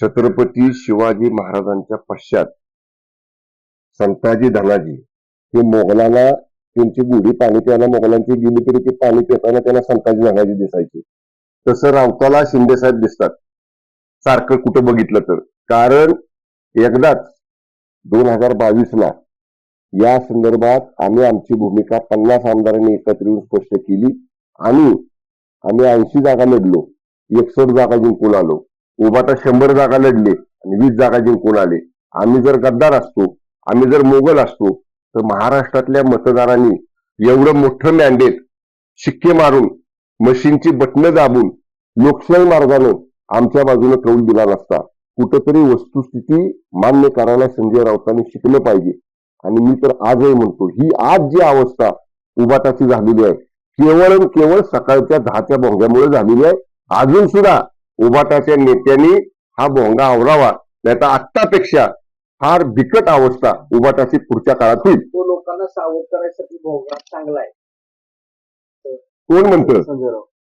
छत्रपती शिवाजी महाराजांच्या पश्चात संताजी धनाजी हे मोगलाला त्यांची गुढी पाणी प्यायला मोगलांची गेली तरी ते पाणी पिताना त्यांना संताजी धनाजी दिसायचे. तसं रावताला शिंदेसाहेब दिसतात. सारखं कुठं बघितलं तर. कारण एकदाच दोन हजार बावीस ला या संदर्भात आम्ही आमची भूमिका पन्नास आमदारांनी एकत्र येऊन स्पष्ट केली आणि आम्ही ऐंशी जागा लढलो एकसष्ट जागा जिंकून आलो. उभाटा शंभर जागा लढले आणि वीस जागा जिंकून आले. आम्ही जर गद्दार असतो आम्ही जर मोगल असतो तर महाराष्ट्रातल्या मतदारांनी एवढं मोठं मॅन्डेट शिक्के मारून मशीनची बटणं दाबून लोकशाही मार्गाने आमच्या बाजूने कौल दिला नसता. कुठंतरी वस्तुस्थिती मान्य करायला संजय राऊतांनी शिकलं पाहिजे. आणि मी तर आजही म्हणतो ही आज जी अवस्था उभाताची झालेली आहे केवळ केवळ सकाळच्या दहाच्या भोंग्यामुळे झालेली आहे. अजून सुद्धा उबाटाच्या नेत्यांनी हा भोंगा आवरावा नाही तर आत्तापेक्षा फार बिकट अवस्था उबाटाची पुढच्या काळात होईल. तो लोकांना सावध करायसाठी भोवरा चांगला आहे. कोण म्हणतं?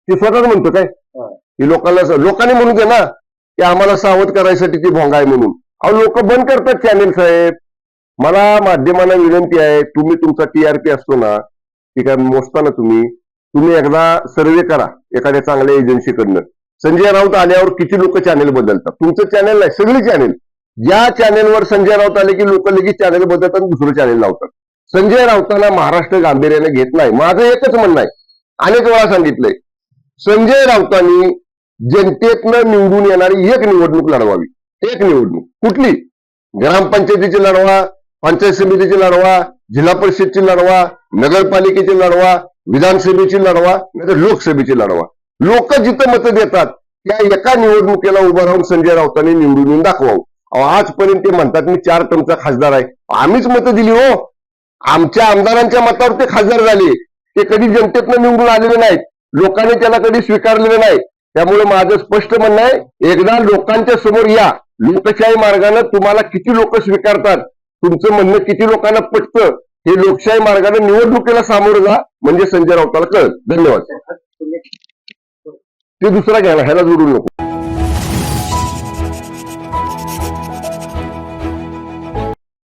ते स्वतःच म्हणतो काय? हा. लोकांना लोकांनी म्हणू दे ना की आम्हाला सावध करायसाठी ती भोंगा आहे म्हणून. अहो लोक बंद करतात चॅनेल साहेब. मला माध्यमांना विनंती आहे तुम्ही तुमचा टीआरपी असतो ना ती काय मोजताना तुम्ही तुम्ही एकदा सर्वे करा एखाद्या चांगल्या एजन्सीकडनं संजय राऊत आल्यावर किती लोक चॅनेल बदलतात? तुमचं चॅनेल नाही सगळी चॅनेल ज्या चॅनेलवर संजय राऊत आले की लोक लगेच चॅनेल बदलतात आणि दुसरं चॅनेल लावतात. संजय राऊतांना महाराष्ट्र गांभीर्याने घेत नाही. माझं एकच म्हणणं आहे. अनेक वेळा सांगितलंय. संजय राऊतांनी जनतेतनं निवडून येणारी एक निवडणूक लढवावी. एक निवडणूक. कुठली? ग्रामपंचायतीची लढवा पंचायत समितीची लढवा जिल्हा परिषदची लढवा नगरपालिकेची लढवा विधानसभेची लढवा नाही लोकसभेची लढवा. लोक जिथं मतं देतात त्या एका निवडणुकीला उभं राहून संजय राऊतांनी निवडून येऊन दाखवावं. अहो, आजपर्यंत ते म्हणतात मी चार टमचा खासदार आहे. आम्हीच मतं दिली हो. आमच्या आमदारांच्या मतावर ते खासदार झाले. ते कधी जनतेतनं निवडून आलेले नाहीत. लोकांनी त्याला कधी स्वीकारलेलं नाही. त्यामुळे माझं स्पष्ट म्हणणं आहे एकदा लोकांच्या समोर या. लोकशाही मार्गानं तुम्हाला किती लोक स्वीकारतात? तुमचं म्हणणं किती लोकांना पटतं? हे लोकशाही मार्गाने निवडणुकीला सामोरं जा. म्हणजे संजय राऊताला कळत धन्यवाद. ते दुसरा घ्यायला ह्याला जोडू नको.